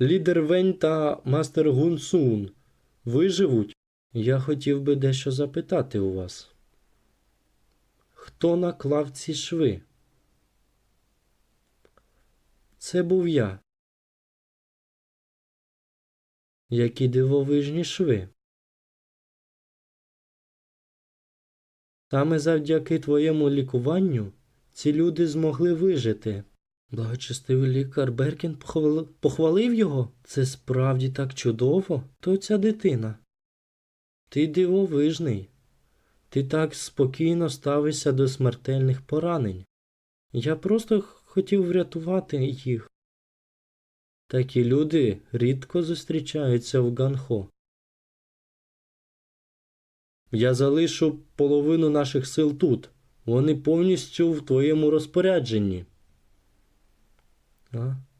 Лідер Вень та мастер Гун Сун виживуть? Я хотів би дещо запитати у вас. Хто наклав ці шви? Це був я. Які дивовижні шви. Саме завдяки твоєму лікуванню ці люди змогли вижити. Благочестивий лікар Беркін похвали- похвалив його? Це справді так чудово. То ця дитина. Ти дивовижний. Ти так спокійно ставишся до смертельних поранень. Я просто хотів врятувати їх. Такі люди рідко зустрічаються в Ганхо. Я залишу половину наших сил тут. Вони повністю в твоєму розпорядженні. Huh.